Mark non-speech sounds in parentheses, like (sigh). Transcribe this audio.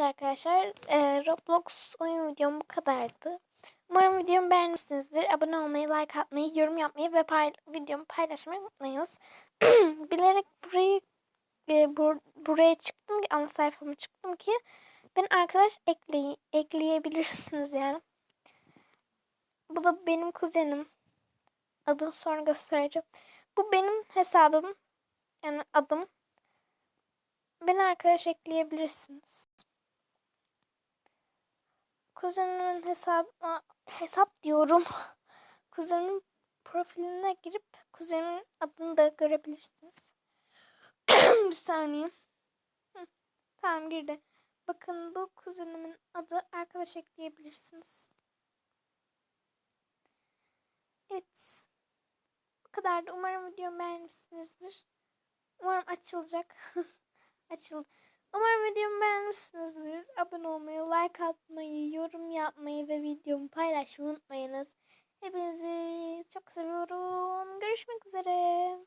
Arkadaşlar, e, Roblox oyun videom bu kadardı. Umarım videomu beğenmişsinizdir. Abone olmayı, like atmayı, yorum yapmayı ve pay videomu paylaşmayı unutmayınız. (clears throat) Bilerek burayı e, bur- buraya çıktım ki ana sayfama çıktım ki ben arkadaş ekley ekleyebilirsiniz yani. Bu da benim kuzenim. Adını sonra göstereceğim. Bu benim hesabım. Yani adım. Beni arkadaş ekleyebilirsiniz. Kuzenimin hesap hesap diyorum. (laughs) Kuzenimin profiline girip kuzenimin adını da görebilirsiniz. (clears throat) Bir saniye. Hı, Tamam girdi. Bakın bu kuzenimin adı arkadaş ekleyebilirsiniz. Evet. Bu kadardı. Umarım videomu beğenmişsinizdir. Umarım açılacak. (laughs) Açıldı. Umarım videomu beğenmişsinizdir. Abone olmayı, like atmayı, yorum yapmayı ve videomu paylaşmayı unutmayınız. Hepinizi çok seviyorum. Görüşmek üzere.